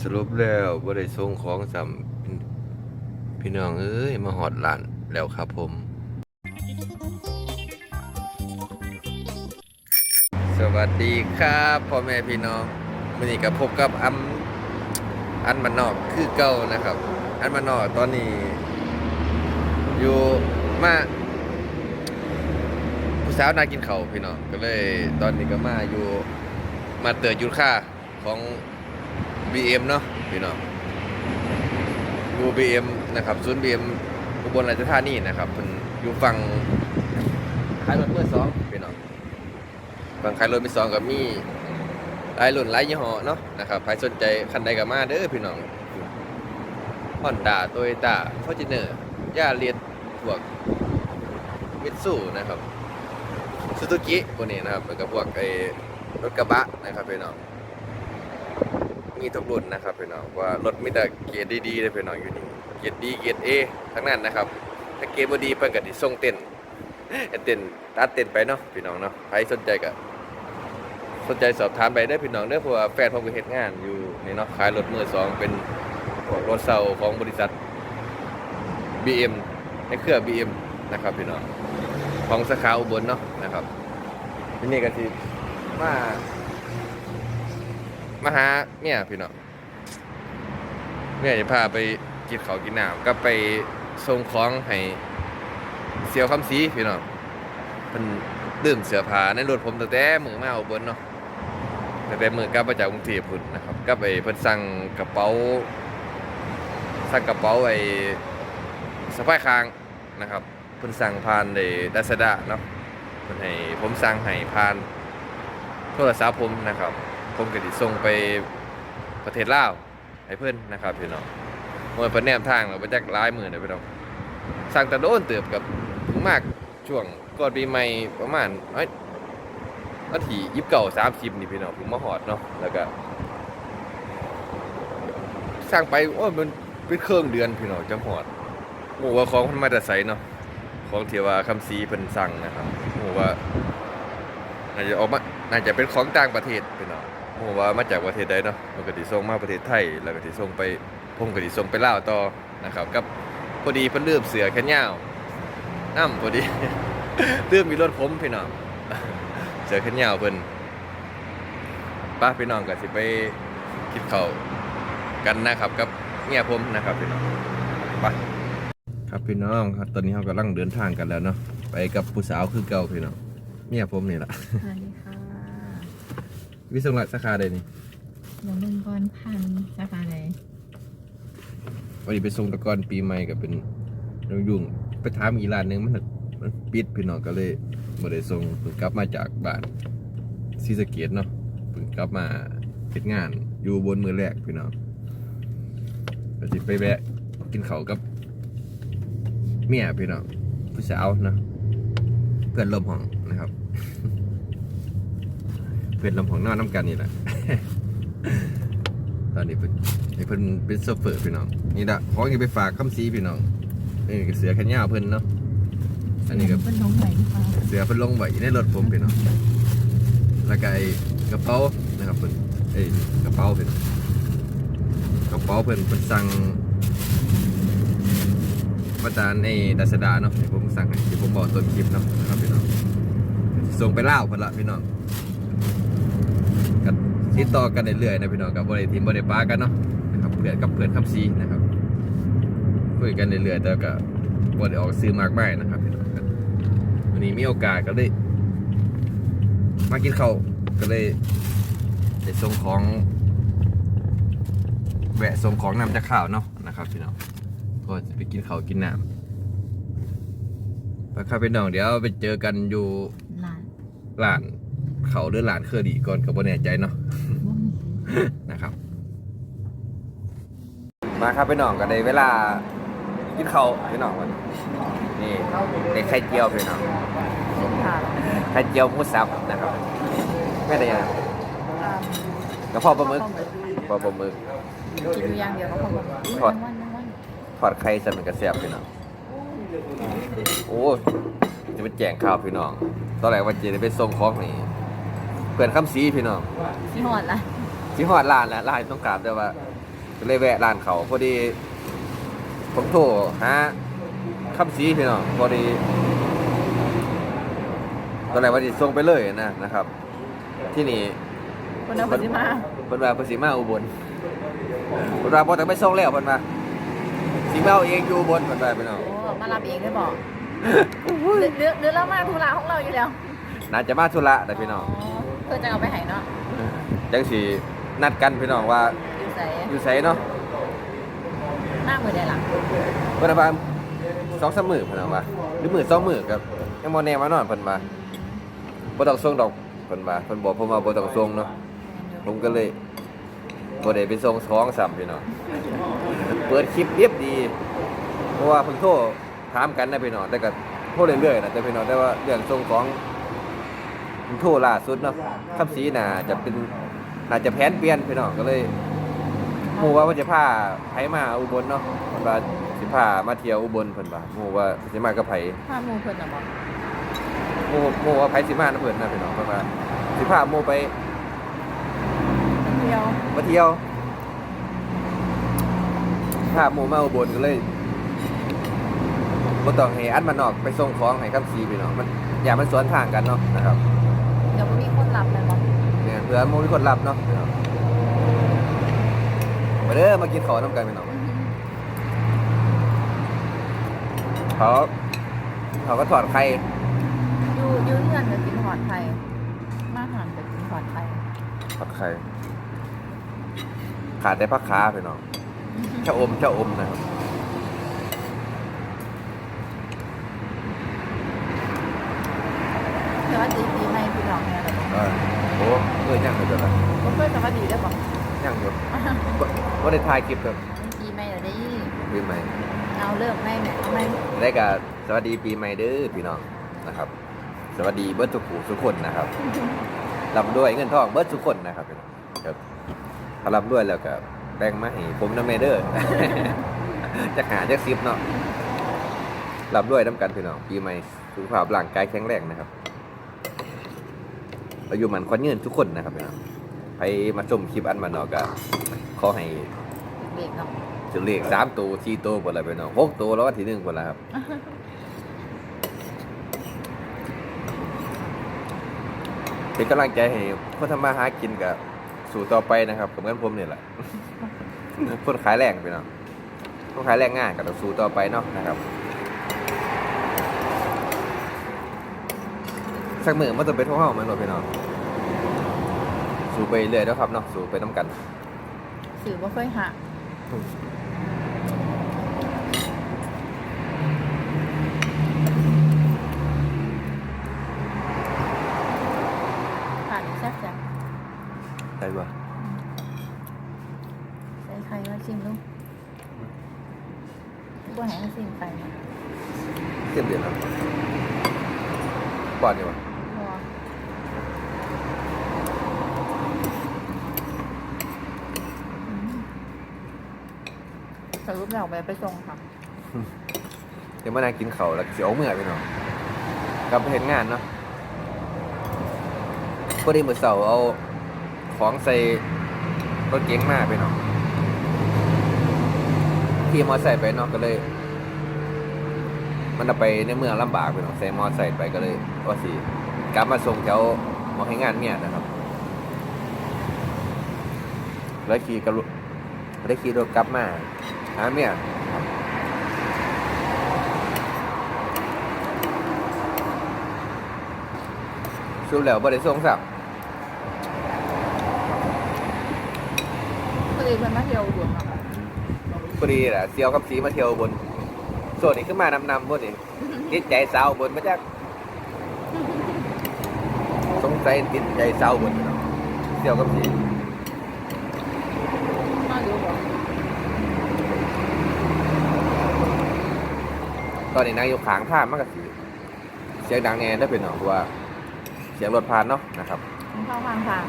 สรุปแล้วบ่ได้ส่งของสำพี่น้องเอ้ย มาหอดหลานแล้วครับผม สวัสดีครับพ่อแม่พี่น้องวันนี้ก็พบกับอัมอันมันนอกคือเก่านะครับ อันมันนอกตอนนี้ อยู่มาผู้สาวนากินเขาพี่น้องก็เลย ตอนนี้ก็มาอยู่มาเตอยุดค่าของ BM เนาะพี่น้องอยู่ BM นะครับศูนย์ BM อุบลราชธานีนะครับเพิ่นอยู่ฝั่งขายรถมื่อสองพี่น้องฝั่งขายรถมือสองก็มีหลายรุ่นหลายยี่ห้อเนาะนะครับใครสนใจคันใดก็มาเด้อพี่น้อง Honda Toyota Fortuner ย่าเรียนพวกมิตซูนะครับซูซูกิพวกนี้นะครับแล้วก็พวกไอ้รถกระบะนะครับพี่น้อง มีทุกรุ่นนะครับพี่น้องว่ารถมีแต่เกียร์ดีๆเลยพี่น้องอยู่นี่เกียร์ดีเกียร์เอทั้งนั้นนะครับถ้าเกียร์บดีเพิ่นก็สิส่งเต้นเต้นตัดเต้นไปเนาะพี่น้องเนาะใครสนใจก็สนใจสอบถามไปได้พี่น้องเด้อเพราะว่าแฟนผมก็เฮ็ดงานอยู่นี่เนาะขายรถมือสองเป็นพวกรถเซาของบริษัท BM ในเครือ BM นะครับพี่น้องของสาขาอุบลเนาะนะครับที่นี่ก็สิมา มาหาเมียพี่น้องเมียจะพาไปกินเขากินน้ำก็ไปส่งของให้เสียวคำสีพี่น้องเป็นดื่มเสื้อผ้าในรถผมตั้งแต่มือมาอุบลเนาะตั้งแต่มือกลับมาจากกรุงเทพพุ่นนะครับก็ไปเพิ่นสั่งกระเป๋าสั่งกระเป๋าไอ้สะพายคางนะครับเพิ่นสั่งผ่านในดัสดาเนาะเพิ่นให้ผมสั่งให้ผ่านโทรศัพท์ผมนะครับ ผมก็สิส่งไปประเทศลาวให้เพิ่นนะครับพี่น้องเมื่อเพิ่นแนมทางเราไปจักหลายมื้อเด้อพี่น้องสั่งตะโดนเติบกับเพิ่งมากช่วงก่อนปีใหม่ประมาณเอ้ยวันที่29 30นี่พี่น้องผมมาฮอดเนาะแล้วก็สั่งไปโอ้ยมันเป็นเครื่องเดือนพี่น้องจังฮอดโอ้ว่าของมันมาแต่ไสเนาะของเทวาคำซีเพิ่นสั่งนะครับโอ้ว่าน่าจะออกมาน่าจะเป็นของต่างประเทศพี่น้อง ผมว่ามาจากประเทศใดเนาะมันก็สิส่งมาประเทศไทย แล้วก็สิส่งไปผมก็สิส่งไปลาวต่อนะครับกับพอดีเพิ่นลืมเสือแขนยาวน้ำพอดีลืมมีรถผมพี่น้องเสือแขนยาวเพิ่นป้าพี่น้องก็สิไปกินข้ากันนะครับกับเมียผมนะครับพี่น้องไปครับพี่น้องครับตอนนี้เรากำลังเดินทางกันแล้วเนาะไปกับผู้สาวคือเก่าพี่น้องเมียผมนี่แหละสวัสดีค่ะ วิศวะสาขาใดนี่หนูเบิ่งก่อนพันสาขาไหนวันนี้ไปส่งตะกอนปีใหม่กับเป็นเรื่องยุ่งไปถามอีร้านหนึงมันน่ะมันปิดพี่น้องก็เลยบ่ได้ส่งเพิ่งกลับมาจากบ้านศรีสะเกษเนาะเพิ่งกลับมาเฮ็ดงานอยู่บนมือแรกพี่น้องก็สิไปแวะกินข้าวกับเมียพี่น้องผู้สาวเนาะเพื่อนลมห้องนะครับ เพื่อนลมห้องนอนน้ำกันนี่แหละ ตอนนี้เพิ่นให้เพิ่นเป็นโซเฟอร์พี่น้อง นี่ละของอย่าไปฝากคำซีพี่น้องนี่ก็เสือแขนยาวเพิ่นเนาะ อันนี้ก็เป็นท้องไหนค่ะเสือเพิ่นลงไว้ในรถผมพี่น้องแล้วก็ไอ้กระเป๋านะครับเพิ่นเอ้ยกระเป๋าเพิ่นกระเป๋าเพิ่นเพิ่นสั่งมาจานไอ้ดัสดาเนาะที่ผมสั่งให้ที่ผมบอกต้นคลิปเนาะนะครับพี่น้องส่งไปลาวเพิ่นละพี่น้องกัน ติดต่อกันเรื่อยๆนะพี่น้องกับบริทีมบริปากันเนาะนะครับเพื่อนกับเพื่อนคำซีนะครับคุยกันเรื่อยๆแต่ก็บริออกซื้อมากมายนะครับพี่น้องครับวันนี้มีโอกาสก็เลยมากินข้าวก็เลยได้ส่งของ แวะส่งของนำจากข้าวเนาะนะครับพี่น้องก็จะไปกินข้าวกินน้ำไปครับพี่น้องเดี๋ยวไปเจอกันอยู่หลานร้าน เขาหรือร้านเคอดีก่อนก็บ่แน่ใจเนาะ นะครับ มาครับพี่น้องก็ได้เวลากินข้าวพี่น้องวันนี้นี่ได้ไข่เจียวพี่น้องไข่เจียวหมูสับนะครับไม่ได้ยังกระเพาะปลาหมึกกระเพาะปลาหมึก กินอยู่อย่างเดียวก็พอทอดวันวันทอดไข่ใส่มันกระเสียบพี่น้อง โอ้ยจะไปแจงข้าวพี่น้อง ตอนแรกว่าจะได้ไปส่งของนี่ เพื่อนคำซีพี่น้องที่หอดละที่หอดร้านแหละร้านต้องกราบแต่ว่าก็เลยแวะร้านเขาพอดีผมโทรหาคำสีพี่น้องพอดีตอนแรกว่าจะส่งไปเลยนะนะครับ ที่นี่คนเอาปฏิมาเพิ่นว่าเพิ่นสิมาอุบลเพิ่นว่าบ่ต้องไปส่งแล้วเพิ่นว่าสิมาเอาเองอยู่อุบลเพิ่นว่าพี่น้องโอ้มารับเองได้บอกหรือหรือหรือเรามาธุระของเราอยู่แล้วน่าจะมาธุระแต่พี่น้อง เพื่อจะเอาไปให้เนาะจังสินัดกันพี่น้องว่าอยู่ใส่อยู่ไสเนาะหน้ามือได้หลังเพิ่นว่า2 3มื้อเพิ่นว่าหรือมื้อ2มื้อก็ยังบ่แน่ว่านอนเพิ่นว่าบ่ต้องส่งดอกเพิ่นว่าเพิ่นบอกผมว่าบ่ต้องส่งเนาะผมก็เลยบ่ได้ไปส่งท้องซ้ำพี่น้องเปิดคลิปเรียบดี เพราะว่าเพิ่งโทรถามกันนะพี่น้องแต่ก็โทรเรื่อยๆนะแต่พี่น้องแต่ว่าเรื่องส่งของเพิ่ง โทรล่าสุดเนาะคำสีน่าจะเป็นน่าจะแผนเปลี่ยนพี่น้องก็เลยฮู้ว่าว่าจะพาไผมาอุบลเนาะเพิ่นว่าสิพามาเที่ยวอุบลเพิ่นว่าฮู้ว่าสิมากับไผผ้ามูเพิ่นน่ะบอกฮู้ฮู้ว่าไผสิมานํเพิ่นนะพี่น้องเพิ่นว่าสิพาหมู่ไปเที่ยวมาเที่ยวภาพหมู่มาอุบลก็เลยบ่ต้องให้อันมันออกไปส่งของให้คำซีพี่น้องมันอย่ามันสวนทางกันเนาะนะครับเดี๋ ยวบ่มีคนรับเลยบอกเนี่ยเพื่อหมู่มีคนรับเนาะพี่น้องมาเด้อมากินข้าวนํกันพี่น้องเขาเขาก็ถอดไข่อยู่อยู่เพื่อนจะกินหอดไทยมาหันจะกินหอดไทยถอดไข่ขาดแต่ผักขาพี่น้องชะอมชะอมนะครับสวัสดีปีใหม่พี่ น้องเนี่ยอะไรบอกเออโอ้เออยังอยู่จ้ะบ่เคยสวัสดีได้บอกยังอยู่บ่บ่ได้ถ่ายคลิปแบบปีใหม่แล้วได้ปีใหม่เอาเริ่มไหมเนี่ยเอาไหมได้กับสวัสดีปีใหม่เด้อพี่น้องนะครับ สวัสดีเบิร์ดทุกผู้ทุกคนนะครับรับด้วยเงินทองเบิร์ดทุกคนนะครับพี่น้องครับถ้ารับด้วยแล้วก็แบ่งมาให้ผมนะเมเดอร์จะหาจะซิปเนาะรับด้วยน้ำกันพี่น้องปีใหม่สุขภาพร่างกายแข็งแรงนะครับ อายุมันควันยืนทุกคนนะครับพี่น้องไปมาชมคลิปอันมันเนาะก็ขอให้เด็กเนาะจะเลขสามตัวสี่ตัวหมดเลยพี่น้องหกตัวแล้ววันที่หนึ่งหมดแล้วครับเป็นกำลังใจให้คนทำมาหากินกับสู่ต่อไปนะครับกับเงินผมเนี่ยแหละคนขายแรงพี่น้องคนขายแรงง่ายกับสู่ต่อไปเนาะนะครับ สักมือมันจะเป็นท่องเฮ้ามันหมดพี่น้องสู่ไปเรื่อยแล้วครับเนาะสู่ไปน้ำกันสื่อว่าเคยหาผ่านแซ่บจ้ะใช่ปะใส่ไข่มาชิมดูบ่ให้มันชิมไข่มาเทียบเดือนแล้วปอดดีวะ พออืม สรุปแล้วไปไปส่งค่ะเดี๋ยวมานั่งกินเขาวแล้วเสียวเมื่อยพี่น้องกลับไปเห็นงานเนาะพอดีมือเสาเอาของใส่รถเก๋งมาไปเนาะขี่มอไซค์ไปเนาะก็เลย มันเอาไปในเมืองลำบากไปเนาะใส่มอไซค์ไปก็เลยว่าสิกลับมาส่งแถวหมอให้งานเมียนะครับ แล้วขี่กระลุได้ขี่รถกลับมา หาเมียสู้แล้วบ่ได้ส่งสับพอดีเพิ่นมาเที่ยวอุบลเนาะพอดีแหละเซียวกับสีมาเที่ยวบนส่วนนี้ขึ้นมานำนำพวกนี้ติดใจสาวบนมาจากสงสัยติดใจสาวบนเนาะเซียวกับสี มาอยู่บ่ ตอนนี้นางอยู่ขางท่างมันก็สิเสียงดังแน่ได้เป็นเนาะเพราะว่า เสียงรถผ่านเนาะนะครับเข้าทางทาง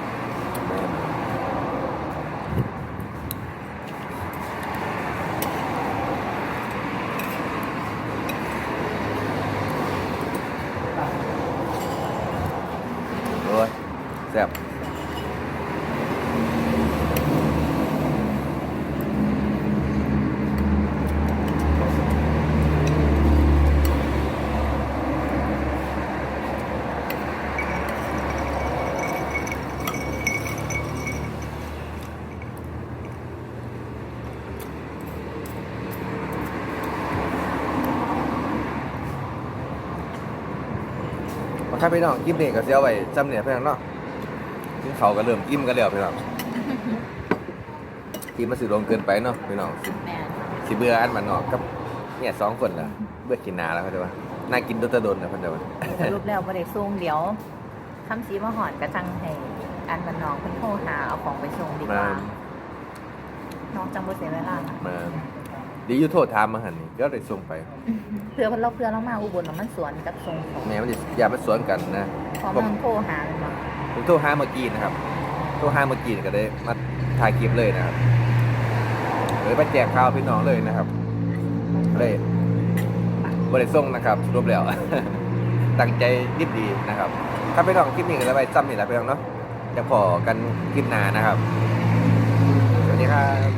โอ้ยแซ่บ ครับพี่น้องคลิปนี้ก็เสียไว้จำเนี่ยพี่น้องเนาะกินเขาวก็เริ่มอิ่มกันแล้วพี่น้องที่มันสิลงเกินไปเนาะพี่น้องสิแม่นสิเบื่ออันมันนอกกับเนี่ยสองคนละเบื่อกินนาแล้วเขาจะว่าน่ากินโดนตะโดนนะเพิ่นจะว่าสรุปแล้วบ่ได้ส่งเดี๋ยวคำสีมาหอนกระจังให้อันมันน้องเพิ่นโทรหาเอาของไปส่งดีกมาว่าน้องจังบ่เสียเวลาค่ะ มา ดีอยู่โทษถามมาหันนี่ก็เลยส่งไปเพื่อเพิ่นเราเพื่อเรามาอุบลแล้วมันสวนกับส่งของแม่มันสิอย่ามาสวนกันนะพอมันโทรหาเลยเนาะผมโทรหาเมื่อกี้นะครับโทรหาเมื่อกี้ก็ได้มาถ่ายคลิปเลยนะครับเลยมาแจกข่าวพี่น้องเลยนะครับเลยบริส่งนะครับรวมแล้วตั้งใจนิดดีนะครับ ถ้าพี่น้องคลิปนี้ก็จะไปซ้ำนี่แหละพี่น้องเนาะจะพอกันคลิปหน้านะครับสวัสดีครับ